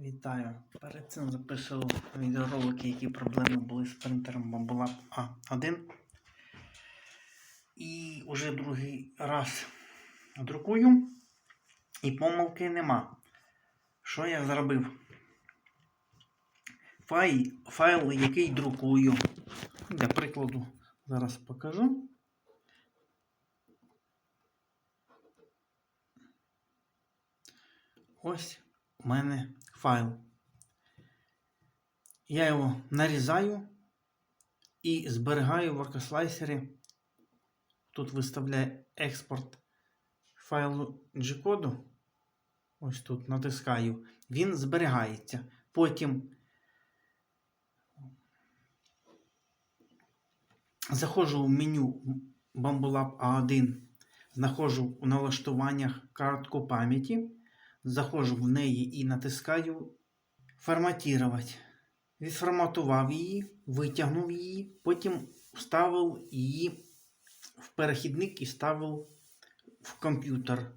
Вітаю! Перед цим записував відеоролики, які проблеми були з принтером Bambulab A1. І вже другий раз друкую, і помилки нема. Що я зробив? Файл, файл який друкую. Для прикладу зараз покажу. Ось у мене файл. Я його нарізаю і зберігаю в оркослайсері. Тут виставляє експорт файлу G-коду. Ось тут натискаю. Він зберігається. Потім заходжу в меню Bambulab A1, знаходжу у налаштуваннях картку пам'яті заходжу в неї і натискаю форматувати. Відформатував її, витягнув її, потім вставив її в перехідник і ставив в комп'ютер,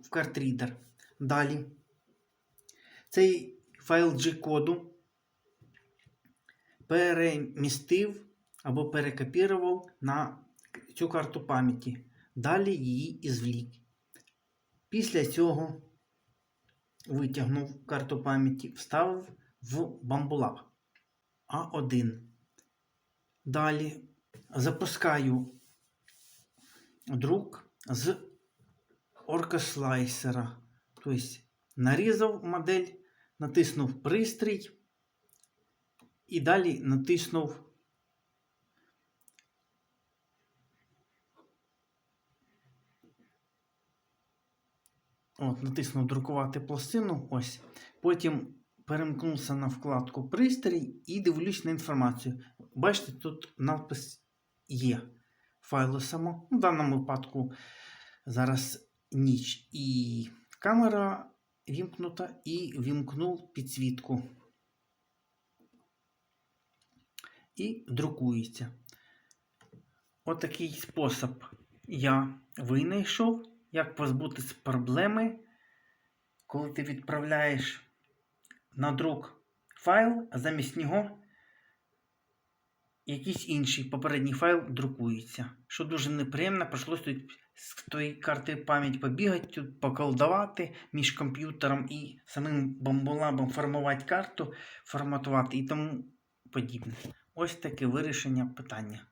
в картрідер. Далі цей файл G-коду перемістив або перекопірував на цю карту пам'яті. Далі її ізвлік. Після цього витягнув карту пам'яті, вставив в Bambulab А1. Далі запускаю друк з оркослайсера. Тобто нарізав модель, натиснув пристрій і далі натиснув От, натиснув друкувати пластину. Ось. Потім перемкнувся на вкладку Пристрій і дивлюсь на інформацію. Бачите, тут надпис є файлу само. В даному випадку зараз ніч. І камера вімкнута і вімкнув підсвітку. І друкується. Отакий От спосіб я винайшов як позбутися проблеми, коли ти відправляєш на друк файл, а замість нього якийсь інший попередній файл друкується. Що дуже неприємно, прийшлося тут з тої карти пам'ять побігати, тут поколдувати між комп'ютером і самим бамбулабом формувати карту, форматувати і тому подібне. Ось таке вирішення питання.